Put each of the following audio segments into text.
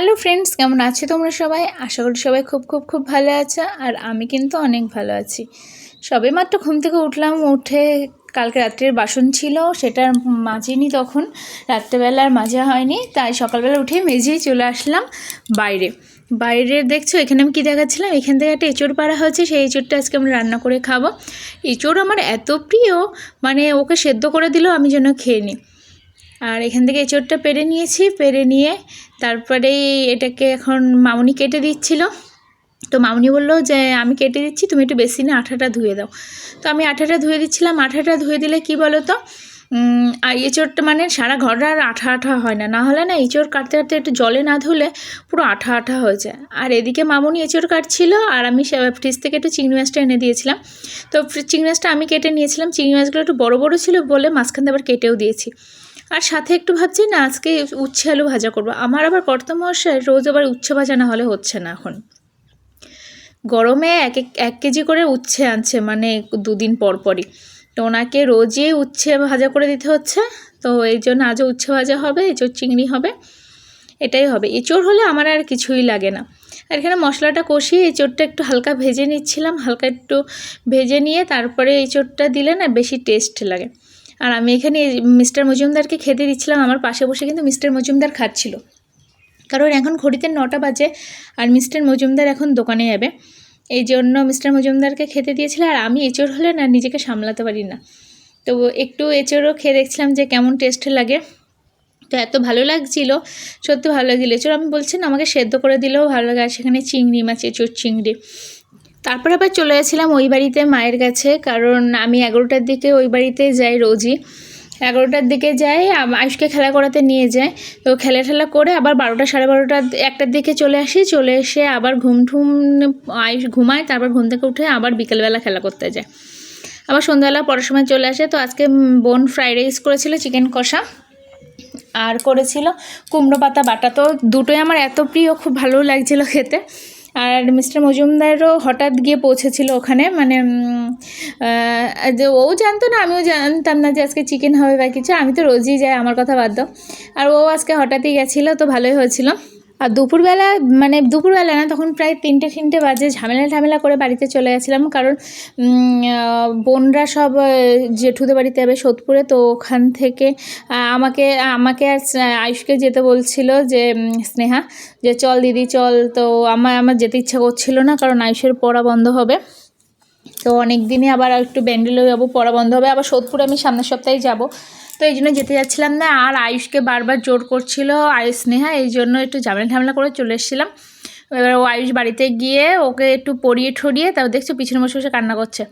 Hello friends কেমন আছো তোমরা সবাই? আশা করি সবাই খুব খুব খুব ভালো আছো আর আমি কিন্তু অনেক ভালো আছি। সবে মাত্র ঘুম থেকে উঠলাম, উঠে কালকে রাত্রের বাসন ছিল, সেটা মাজিনি তখন রাত্রেবেলা আর মাজা হয়নি, তাই সকালবেলা উঠে মেজেই চলে আসলাম বাইরে। বাইরে দেখছ, এখানে আমি কী দেখাচ্ছিলাম? এখান থেকে একটা এঁচড় পাড়া হয়েছে, সেই এঁচড়টা আজকে আমরা রান্না করে খাব। এঁচড় আমার এত প্রিয় মানে ওকে সেদ্ধ করে দিলেও আমি যেন খেয়ে নিই। আর এখান থেকে এঁচড়টা পেরে নিয়েছি, পেরে নিয়ে তারপরে এটাকে এখন মামুনি কেটে দিচ্ছিল। তো মামুনি বলল যে, আমি কেটে দিচ্ছি, তুমি একটু বেশি না আঠাটা ধুয়ে দাও। তো আমি আঠাটা ধুয়ে দিচ্ছিলাম। আঠাটা ধুয়ে দিলে কি বলো তো আর এঁচড়টা মানে সারা ঘরটা আর আঠা আঠা হয় না। না হলে না এঁচড় কাটতে কাটতে একটু জলে না ধুলে পুরো আঠা আঠা হয়ে যায়। আর এদিকে মামুনি এঁচড় কাটছিল, আর আমি ফ্রিজ থেকে একটু চিংড়ি মাছটা এনে দিয়েছিলাম। তো চিংড়ি মাছটা আমি কেটে নিয়েছিলাম। চিংড়ি মাছগুলো একটু বড় বড় ছিল বলে মাঝখান আবার কেটেও দিয়েছি। আর সাথে একটু ভাবছি, না, আজকে উচ্ছে আলু ভাজা করব। আমার আবার কর্তমশাই রোজ আবার উচ্ছে ভাজা না হলে হচ্ছে না এখন। গরমে এক এক কেজি করে উচ্ছে আনছে মানে দুদিন পর পরই। তো ওনাকে রোজই উচ্ছে ভাজা করে দিতে হচ্ছে। তো এই জন্য আজও উচ্ছে ভাজা হবে, এঁচোড় চিংড়ি হবে, এটাই হবে। এঁচোড় হলে আমার আর কিছুই লাগে না। আর এখানে মশলাটা কষিয়ে এঁচোড়টা একটু হালকা ভেজে নিচ্ছিলাম, হালকা একটু ভেজে নিয়ে তারপরে এঁচোড়টা দিলে না বেশি টেস্ট লাগে। আর আমি এখানে মিস্টার মজুমদারকে খেতে দিচ্ছিলাম, আমার পাশে বসে কিন্তু মিস্টার মজুমদার খাচ্ছিল। কারণ এখন ঘড়িতে নটা বাজে আর মিস্টার মজুমদার এখন দোকানে যাবে। এই জন্য মিস্টার মজুমদারকে খেতে দিয়েছিল আর আমি এঁচড় হলে না নিজেকে সামলাতে পারি না। তো একটু এঁচড়ও খেয়ে দেখছিলাম যে কেমন টেস্ট লাগে। তো এত ভালো লাগছিল, সত্যি ভালো লাগছিল। এঁচড় আমি বলছি না, আমাকে সেদ্ধ করে দিলেও ভালো লাগে। আর সেখানে চিংড়ি মাছ এঁচড় চিংড়ি। তারপর আবার চলে গেছিলাম ওই বাড়িতে মায়ের কাছে, কারণ আমি এগারোটার দিকে ওই বাড়িতে যাই রোজই। এগারোটার দিকে যাই আয়ুষকে খেলা করাতে নিয়ে যায় তো খেলা ঠেলা করে আবার বারোটা সাড়ে বারোটা একটার দিকে চলে আসি, চলে এসে আবার ঘুম ঠুম আয়ুষ ঘুমায়, তারপর ঘুম থেকে উঠে আবার বিকেলবেলা খেলা করতে যায়। আবার সন্ধ্যাবেলা পড়ার সময় চলে আসে। তো আজকে বোন ফ্রাইড রাইস করেছিল, চিকেন কষা। আর করেছিল কুমড়ো পাতা বাটা। তো দুটোই আমার এত প্রিয়, খুব ভালো লাগছিল খেতে। আর মিস্টার মজুমদারও হঠাৎ গিয়ে পৌঁছেছিল ওখানে মানে যে ও জানতো না, আমিও জানতাম না যে আজকে চিকেন হবে বা কিছু, আমি তো রোজই যাই, আমার কথা বাদ দাও। আর ও আজকে হঠাৎই গেছিল, তো ভালোই হয়েছিল। আর দুপুরবেলা মানে দুপুরবেলা না, তখন প্রায় তিনটে তিনটে বাজে, ঝামেলা ঝামেলা করে বাড়িতে চলে গেছিলাম। কারণ বোনরা সব জেঠুদের বাড়িতে যাবে সোদপুরে, তো ওখান থেকে আমাকে আমাকে আর আয়ুষকে যেতে বলছিল যে স্নেহা, যে চল দিদি, চল। তো আমার আমার যেতে ইচ্ছা করছিল না, কারণ আয়ুষের পড়া বন্ধ হবে। তো অনেক দিনই আবার একটু ব্যান্ডেলে যাব, পড়া বন্ধ হবে। আবার সোদপুরে আমি সামনের সপ্তাহে যাব। তো এই জন্য যেতে যাচ্ছিলাম না। আর আয়ুষকে বারবার জোর করছিল আয়ুষ, স্নেহা, এই জন্য একটু ঝামেলা ঝামেলা করে চলে এসেছিলাম। এবার ও আয়ুষ বাড়িতে গিয়ে ওকে একটু পরিয়ে ঠরিয়ে তারপর দেখছ পিছনে বসে বসে কান্না করছে।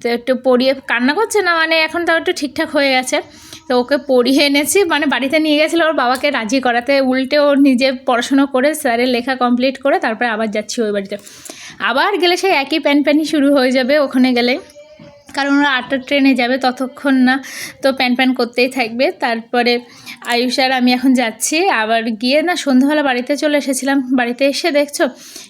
তো একটু পরিয়ে, কান্না করছে না মানে এখন তাও একটু ঠিকঠাক হয়ে গেছে। তো ওকে পড়িয়ে এনেছি মানে বাড়িতে নিয়ে গেছিল ওর বাবাকে রাজি করাতে। উল্টে ও নিজে পড়াশুনো করে স্যারের লেখা কমপ্লিট করে তারপরে আবার যাচ্ছি ওই বাড়িতে। আবার গেলে সেই একই প্যান প্যানই শুরু হয়ে যাবে ওখানে গেলে কারণ ওরা আটটার ট্রেনে যাবে ততক্ষণ না, তো প্যান প্যান করতেই থাকবে। তারপরে আয়ুষ আর আমি এখন যাচ্ছি। আবার গিয়ে না সন্ধ্যাবেলা বাড়িতে চলে এসেছিলাম। বাড়িতে এসে দেখছ,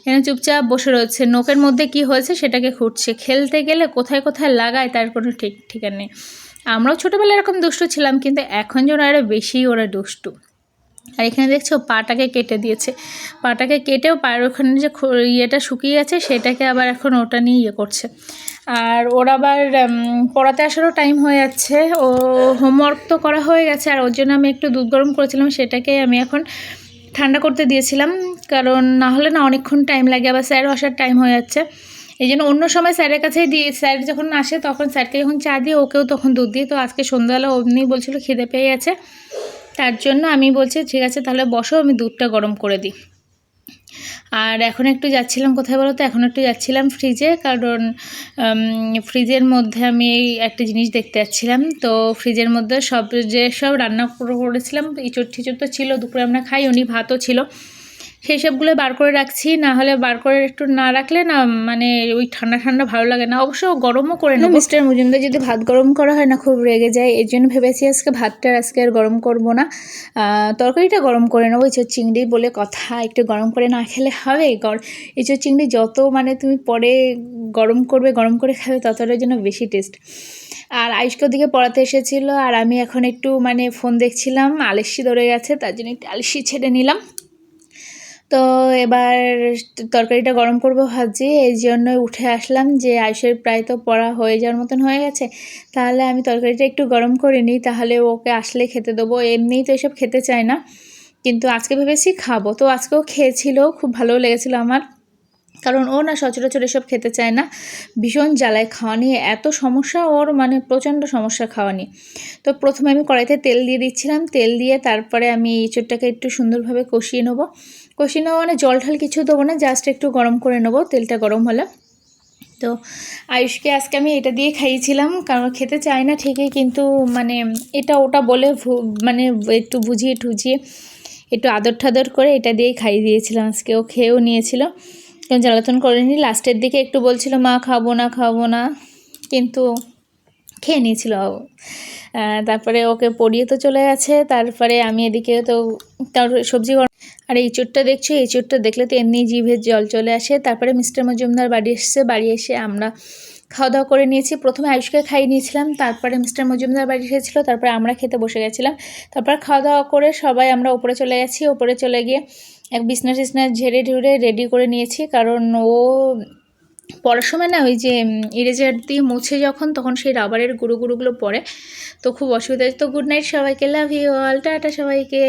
এখানে চুপচাপ বসে রয়েছে। নোকের মধ্যে কি হয়েছে সেটাকে খুঁটছে খেলতে গেলে কোথায় কোথায় লাগায় তার কোনো ঠিক ঠিকানা নেই। আমরাও ছোটোবেলায় এরকম দুষ্টু ছিলাম, কিন্তু এখন যেন আরও বেশি ওরা দুষ্টু। আর এখানে দেখছ পাটাকে কেটে দিয়েছে। পাটাকে কেটেও পায়ের ওখানে যে ইয়েটা শুকিয়ে গেছে সেটাকে আবার এখন ওটা নিয়ে ইয়ে করছে। আর ওর আবার পড়াতে আসারও টাইম হয়ে যাচ্ছে। ও হোমওয়ার্ক তো করা হয়ে গেছে, আর ওর জন্য আমি একটু দুধ গরম করেছিলাম, সেটাকে আমি এখন ঠান্ডা করতে দিয়েছিলাম। কারণ না হলে না অনেকক্ষণ টাইম লাগে, আবার স্যার আসার টাইম হয়ে যাচ্ছে। এই জন্য অন্য সময় স্যারের কাছেই দিয়ে স্যার যখন আসে, তখন স্যারকে যখন চা দিয়ে, ওকেও তখন দুধ দিই তো আজকে সন্ধ্যাবেলা অমনি বলছিল খিদে পেয়ে গেছে। তার জন্য আমি বলছি, ঠিক আছে, তাহলে বসো, আমি দুধটা গরম করে দিই। আর এখন একটু যাচ্ছিলাম, কোথায় বলো তো? এখন একটু যাচ্ছিলাম ফ্রিজে কারণ ফ্রিজের মধ্যে আমি এই একটা জিনিস দেখতে যাচ্ছিলাম। তো ফ্রিজের মধ্যে সব যে সব রান্না করেছিলাম ইঁচড় ঠিচড় তো ছিল, দুপুরে আমরা খাই, উনি ভাতও ছিল। সেই সবগুলো বার করে রাখছি, না হলে বার করে একটু না রাখলে না মানে ওই ঠান্ডা ঠান্ডা ভালো লাগে না। অবশ্য গরমও করে না মিস্টার মজুমদার, যদি ভাত গরম করা হয় না, খুব রেগে যায়। এর জন্য ভেবেছি আজকে ভাতটা আজকে আর গরম করব না। তরকারিটা গরম করে নেব। এঁচোর চিংড়ি বলে কথা, একটু গরম করে না খেলে হবে? এঁচোর চিংড়ি যত মানে তুমি পরে গরম করবে, গরম করে খাবে, ততটার জন্য বেশি টেস্ট আর আয়ুষকে ওদিকে পড়াতে এসেছিল, আর আমি এখন একটু মানে ফোন দেখছিলাম, আলসি ধরে গেছে, তার জন্য একটু আলসি ছেড়ে নিলাম। তো এবার তরকারিটা গরম করব ভাবছি, এই জন্য উঠে আসলাম যে আয়ুষের প্রায় তো পড়া হয়ে যাওয়ার মতন হয়ে গেছে, তাহলে আমি তরকারিটা একটু গরম করে নিই, তাহলে ওকে আসলে খেতে দেবো, এমনিই তো এসব খেতে চায় না, কিন্তু আজকে ভেবেছি খাব, তো আজকেও খেয়েছিল, খুব ভালো লেগেছিলো আমার। কারণ ও না সচরাচর এসব খেতে চায় না। ভীষণ জ্বালায় খাওয়া নিয়ে। এত সমস্যা ওর মানে প্রচণ্ড সমস্যা খাওয়া নিয়ে। তো প্রথমে আমি কড়াইতে তেল দিয়ে দিচ্ছিলাম। তেল দিয়ে তারপরে আমি ইঁচড়টাকে একটু সুন্দরভাবে কষিয়ে নেব। কষিয়ে নেব মানে জল ঢাল কিছু দেবো না, জাস্ট একটু গরম করে নেব, তেলটা গরম হলে। তো আয়ুষকে আজকে আমি এটা দিয়ে খাইয়েছিলাম। কারণ খেতে চায় না ঠিকই, কিন্তু মানে এটা ওটা বলে মানে একটু বুঝিয়ে টুঝিয়ে একটু আদর ঠাদর করে এটা দিয়েই খাইয়ে দিয়েছিলাম। আজকে ও খেয়েও নিয়েছিল। জ্বালাতন করেনি লাস্টের দিকে একটু বলছিল, মা, খাব না খাব না। কিন্তু খেয়ে নিয়েছিল তারপরে ওকে পড়িয়ে তো চলে গেছে। তারপরে আমি এদিকে তো তার সবজি আর এই চোরটা দেখছ? এই চোরটা দেখলে তো এমনি জিভের জল চলে আসে। তারপরে মিস্টার মজুমদার বাড়ি এসছে। বাড়ি এসে আমরা খাওয়া দাওয়া করে নিয়েছি। প্রথমে আয়ুষকে খাইয়ে নিয়েছিলাম, তারপরে মিস্টার মজুমদার বাড়ি এসেছিল, তারপরে আমরা খেতে বসে গেছিলাম। তারপর খাওয়া দাওয়া করে সবাই আমরা উপরে চলে গেছি। ওপরে চলে গিয়ে এক বিছনা টিছনা ঝেড়ে ঢুড়ে রেডি করে নিয়েছি। কারণ ও পড়ার সময় না ওই যে ইরেজার দিয়ে মুছে যখন, তখন সেই রাবারের গুঁড়ো গুঁড়োগুলো পড়ে। তো খুব অসুবিধা তো গুড নাইট সবাইকে লাভ ইউ অল টাটা সবাইকে।